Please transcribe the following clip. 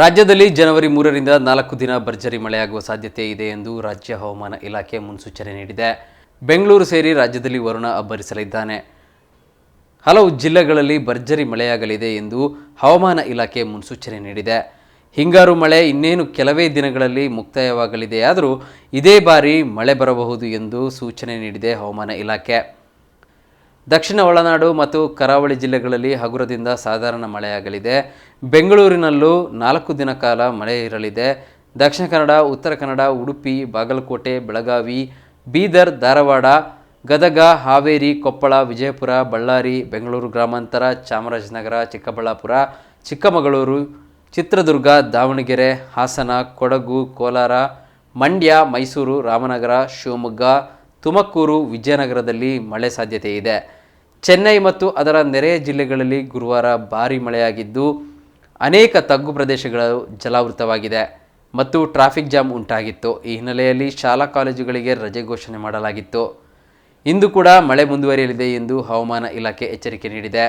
ರಾಜ್ಯದಲ್ಲಿ ಜನವರಿ ಮೂರರಿಂದ ನಾಲ್ಕು ದಿನ ಭರ್ಜರಿ ಮಳೆಯಾಗುವ ಸಾಧ್ಯತೆ ಇದೆ ಎಂದು ರಾಜ್ಯ ಹವಾಮಾನ ಇಲಾಖೆ ಮುನ್ಸೂಚನೆ ನೀಡಿದೆ. ಬೆಂಗಳೂರು ಸೇರಿ ರಾಜ್ಯದಲ್ಲಿ ವರುಣ ಅಬ್ಬರಿಸಲಿದ್ದಾನೆ. ಹಲವು ಜಿಲ್ಲೆಗಳಲ್ಲಿ ಭರ್ಜರಿ ಮಳೆಯಾಗಲಿದೆ ಎಂದು ಹವಾಮಾನ ಇಲಾಖೆ ಮುನ್ಸೂಚನೆ ನೀಡಿದೆ. ಹಿಂಗಾರು ಮಳೆ ಇನ್ನೇನು ಕೆಲವೇ ದಿನಗಳಲ್ಲಿ ಮುಕ್ತಾಯವಾಗಲಿದೆಯಾದರೂ ಇದೇ ಬಾರಿ ಮಳೆ ಬರಬಹುದು ಎಂದು ಸೂಚನೆ ನೀಡಿದೆ ಹವಾಮಾನ ಇಲಾಖೆ. ದಕ್ಷಿಣ ಒಳನಾಡು ಮತ್ತು ಕರಾವಳಿ ಜಿಲ್ಲೆಗಳಲ್ಲಿ ಹಗುರದಿಂದ ಸಾಧಾರಣ ಮಳೆಯಾಗಲಿದೆ. ಬೆಂಗಳೂರಿನಲ್ಲೂ ನಾಲ್ಕು ದಿನ ಕಾಲ ಮಳೆ ಇರಲಿದೆ. ದಕ್ಷಿಣ ಕನ್ನಡ, ಉತ್ತರ ಕನ್ನಡ, ಉಡುಪಿ, ಬಾಗಲಕೋಟೆ, ಬೆಳಗಾವಿ, ಬೀದರ್, ಧಾರವಾಡ, ಗದಗ, ಹಾವೇರಿ, ಕೊಪ್ಪಳ, ವಿಜಯಪುರ, ಬಳ್ಳಾರಿ, ಬೆಂಗಳೂರು ಗ್ರಾಮಾಂತರ, ಚಾಮರಾಜನಗರ, ಚಿಕ್ಕಬಳ್ಳಾಪುರ, ಚಿಕ್ಕಮಗಳೂರು, ಚಿತ್ರದುರ್ಗ, ದಾವಣಗೆರೆ, ಹಾಸನ, ಕೊಡಗು, ಕೋಲಾರ, ಮಂಡ್ಯ, ಮೈಸೂರು, ರಾಮನಗರ, ಶಿವಮೊಗ್ಗ ತುಮಕೂರು ವಿಜಯನಗರದಲ್ಲಿ ಮಳೆ ಸಾಧ್ಯತೆ ಇದೆ. ಚೆನ್ನೈ ಮತ್ತು ಅದರ ನೆರೆಯ ಜಿಲ್ಲೆಗಳಲ್ಲಿ ಗುರುವಾರ ಭಾರಿ ಮಳೆಯಾಗಿದ್ದು, ಅನೇಕ ತಗ್ಗು ಪ್ರದೇಶಗಳು ಜಲಾವೃತವಾಗಿದೆ ಮತ್ತು ಟ್ರಾಫಿಕ್ ಜಾಮ್ ಉಂಟಾಗಿತ್ತು. ಈ ಹಿನ್ನೆಲೆಯಲ್ಲಿ ಶಾಲಾ ಕಾಲೇಜುಗಳಿಗೆ ರಜೆ ಘೋಷಣೆ ಮಾಡಲಾಗಿತ್ತು. ಇಂದು ಕೂಡ ಮಳೆ ಮುಂದುವರಿಯಲಿದೆ ಎಂದು ಹವಾಮಾನ ಇಲಾಖೆ ಎಚ್ಚರಿಕೆ ನೀಡಿದೆ.